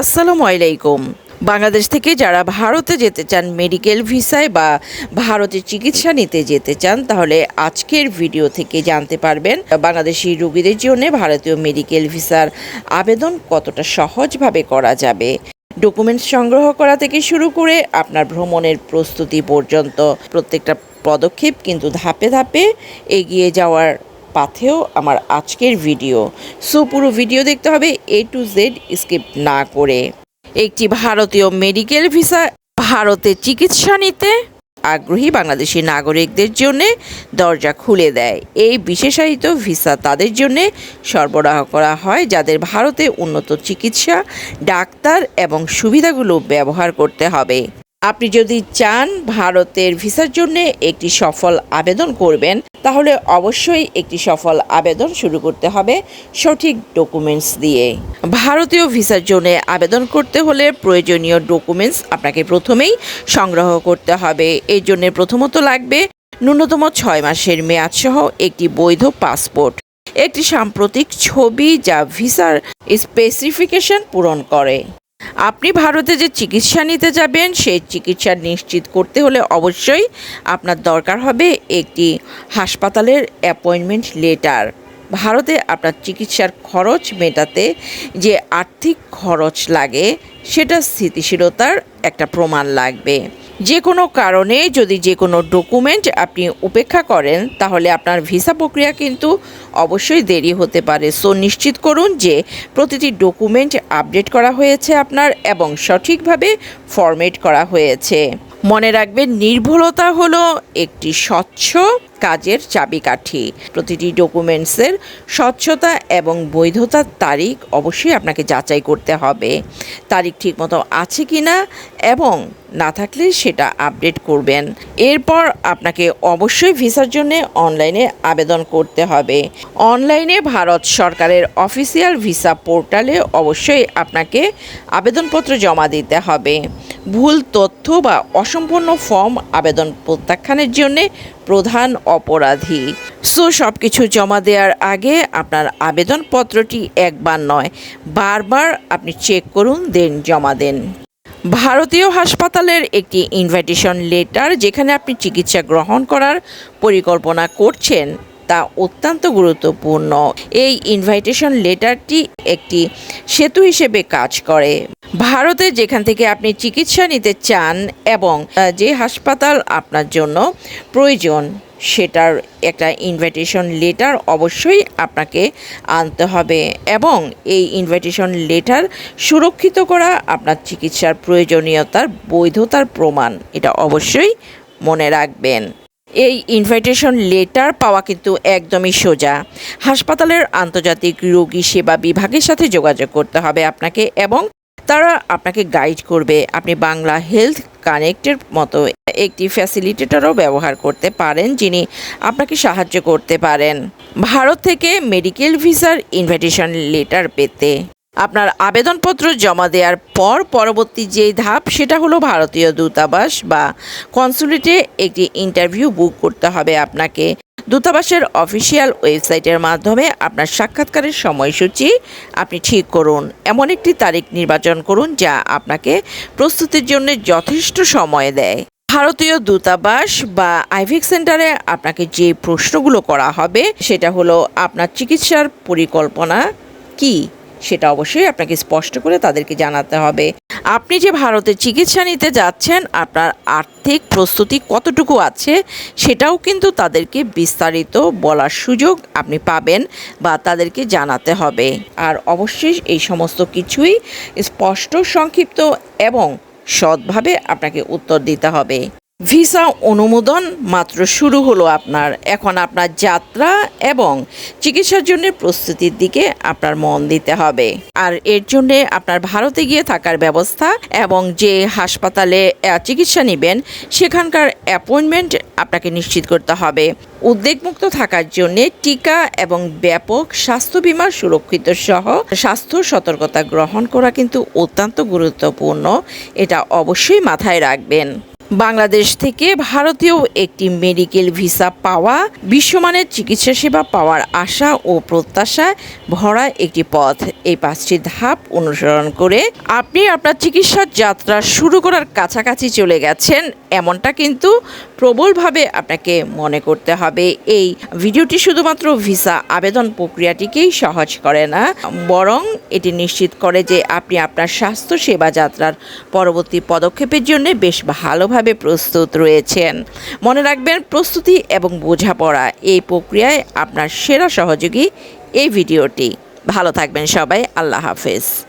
আসসালামু আলাইকুম। বাংলাদেশ থেকে যারা ভারতে যেতে চান, মেডিকেল ভিসায় বা ভারতে চিকিৎসা নিতে যেতে চান, তাহলে আজকের ভিডিও থেকে জানতে পারবেন বাংলাদেশি রোগীদের জন্য ভারতীয় মেডিকেল ভিসার আবেদন কতটা সহজভাবে করা যাবে। ডকুমেন্টস সংগ্রহ করা থেকে শুরু করে আপনার ভ্রমণের প্রস্তুতি পর্যন্ত প্রত্যেকটা পদক্ষেপ কিন্তু ধাপে ধাপে এগিয়ে যাওয়ার পাথেও আমার আজকের ভিডিও। সো পুরো ভিডিও দেখতে হবে এ টু জেড স্কিপ না করে। একটি ভারতীয় মেডিকেল ভিসা ভারতে চিকিৎসা নিতে আগ্রহী বাংলাদেশি নাগরিকদের জন্য দরজা খুলে দেয়। এই বিশেষায়িত ভিসা তাদের জন্য সরবরাহ করা হয় যাদের ভারতে উন্নত চিকিৎসা, ডাক্তার এবং সুবিধাগুলো ব্যবহার করতে হবে। আপনি যদি চান ভারতের ভিসার জন্য একটি সফল আবেদন করবেন, তাহলে অবশ্যই একটি সফল আবেদন শুরু করতে হবে সঠিক ডকুমেন্টস দিয়ে। ভারতীয় ভিসার জন্য আবেদন করতে হলে প্রয়োজনীয় ডকুমেন্টস আপনাকে প্রথমেই সংগ্রহ করতে হবে। এর জন্য প্রথমত লাগবে ন্যূনতম ছয় মাসের মেয়াদসহ একটি বৈধ পাসপোর্ট। একটি সাম্প্রতিক ছবি যা ভিসার স্পেসিফিকেশন পূরণ করে। আপনি ভারতে যে চিকিৎসা নিতে যাবেন, সেই চিকিৎসা নিশ্চিত করতে হলে অবশ্যই আপনার দরকার হবে একটি হাসপাতালের অ্যাপয়েন্টমেন্ট লেটার। ভারতে আপনার চিকিৎসার খরচ মেটাতে যে আর্থিক খরচ লাগে, সেটা স্থিতিশীলতার একটা প্রমাণ লাগবে। যে কোনো কারণে যদি যে কোনো ডকুমেন্ট আপনি উপেক্ষা করেন, তাহলে আপনার ভিসা প্রক্রিয়া কিন্তু অবশ্যই দেরি হতে পারে। সো নিশ্চিত করুন যে প্রতিটি ডকুমেন্ট আপডেট করা হয়েছে আপনার এবং সঠিকভাবে ফরম্যাট করা হয়েছে। মনে রাখবেন, নির্ভুলতা হলো একটি স্বচ্ছ কাজের চাবিকাঠি। প্রতিটি ডকুমেন্টসের স্বচ্ছতা এবং বৈধতার তারিখ অবশ্যই আপনাকে যাচাই করতে হবে। তারিখ ঠিকমতো আছে কি না এবং না থাকলে সেটা আপডেট করবেন। এরপর আপনাকে অবশ্যই ভিসার জন্য অনলাইনে আবেদন করতে হবে। অনলাইনে ভারত সরকারের অফিসিয়াল ভিসা পোর্টালে অবশ্যই আপনাকে আবেদনপত্র জমা দিতে হবে। ভুল তথ্য বা অসম্পূর্ণ ফর্ম আবেদন প্রত্যাখ্যানের জন্য প্রধান অপরাধী। সো সব কিছু জমা দেওয়ার আগে আপনার আবেদনপত্রটি একবার নয়, বারবার আপনি চেক করুন, দেন জমা দেন। ভারতীয় হাসপাতালের একটি ইনভাইটেশন লেটার যেখানে আপনি চিকিৎসা গ্রহণ করার পরিকল্পনা করছেন। তা অত্যন্ত গুরুত্বপূর্ণ। এই ইনভাইটেশন লেটারটি একটি সেতু হিসেবে কাজ করে। ভারতে যেখান থেকে আপনি চিকিৎসা নিতে চান এবং যে হাসপাতাল আপনার জন্য প্রয়োজন, সেটার একটা ইনভাইটেশন লেটার অবশ্যই আপনাকে আনতে হবে এবং এই ইনভাইটেশন লেটার সুরক্ষিত করা আপনার চিকিৎসার প্রয়োজনীয়তার বৈধতার প্রমাণ, এটা অবশ্যই মনে রাখবেন। এই ইনভাইটেশন লেটার পাওয়া কিন্তু একদমই সোজা। হাসপাতালের আন্তর্জাতিক রোগী সেবা বিভাগের সাথে যোগাযোগ করতে হবে আপনাকে এবং তারা আপনাকে গাইড করবে। আপনি বাংলা হেলথ কানেক্টের মতো একটি ফ্যাসিলিটেটরও ব্যবহার করতে পারেন, যিনি আপনাকে সাহায্য করতে পারেন। ভারত থেকে মেডিকেল ভিসার ইনভাইটেশন লেটার পেতে। আপনার আবেদনপত্র জমা দেওয়ার পর পরবর্তী যে ধাপ, সেটা হলো ভারতীয় দূতাবাস বা কনসুলেটে একটি ইন্টারভিউ বুক করতে হবে আপনাকে। দূতাবাসের অফিসিয়াল ওয়েবসাইটের মাধ্যমে আপনার সাক্ষাৎকারের সময়সূচি আপনি ঠিক করুন। এমন একটি তারিখ নির্বাচন করুন, যা আপনাকে প্রস্তুতির জন্য যথেষ্ট সময় দেয়। ভারতীয় দূতাবাস বা আইভিক সেন্টারে আপনাকে যে প্রশ্নগুলো করা হবে, সেটা হলো, আপনার চিকিৎসার পরিকল্পনা কি? সেটা অবশ্যই আপনাকে স্পষ্ট করে তাদেরকে জানাতে হবে। আপনি যে ভারতে চিকিৎসা নিতে যাচ্ছেন, আপনার আর্থিক প্রস্তুতি কতটুকু আছে, সেটাও কিন্তু তাদেরকে বিস্তারিত বলার সুযোগ আপনি পাবেন বা তাদেরকে জানাতে হবে। আর অবশ্যই এই সমস্ত কিছুই স্পষ্ট, সংক্ষিপ্ত এবং সৎভাবে আপনাকে উত্তর দিতে হবে। ভিসা অনুমোদন মাত্র শুরু হলো আপনার। এখন আপনার যাত্রা এবং চিকিৎসার জন্য প্রস্তুতির দিকে আপনার মন দিতে হবে। আর এর জন্য আপনার ভারতে গিয়ে থাকার ব্যবস্থা এবং যে হাসপাতালে চিকিৎসা নেবেন, সেখানকার অ্যাপয়েন্টমেন্ট আপনাকে নিশ্চিত করতে হবে। উদ্বেগমুক্ত থাকার জন্য টিকা এবং ব্যাপক স্বাস্থ্য বিমা সুরক্ষিত সহ স্বাস্থ্য সতর্কতা গ্রহণ করা কিন্তু অত্যন্ত গুরুত্বপূর্ণ। এটা অবশ্যই মাথায় রাখবেন। বাংলাদেশ থেকে ভারতীয় একটি মেডিকেল ভিসা পাওয়া, বিশ্বমানের চিকিৎসা সেবা পাওয়ার আশা ও প্রত্যাশায় ভরা একটি পথ। এই পাঁচটি ধাপ অনুসরণ করে আপনি আপনার চিকিৎসার যাত্রা শুরু করার কাছাকাছি চলে গেছেন, এমনটা কিন্তু প্রবলভাবে আপনাকে মনে করতে হবে। এই ভিডিওটি শুধুমাত্র ভিসা আবেদন প্রক্রিয়াটিকেই সহজ করে না, বরং এটি নিশ্চিত করে যে আপনি আপনার স্বাস্থ্য সেবা যাত্রার পরবর্তী পদক্ষেপের জন্য বেশ ভালোভাবে প্রস্তুত রয়েছেন। মনে রাখবেন, প্রস্তুতি এবং বোঝাপড়া এই প্রক্রিয়ায় আপনার সেরা সহযোগী এই ভিডিওটি। ভালো থাকবেন সবাই, আল্লাহ হাফেজ।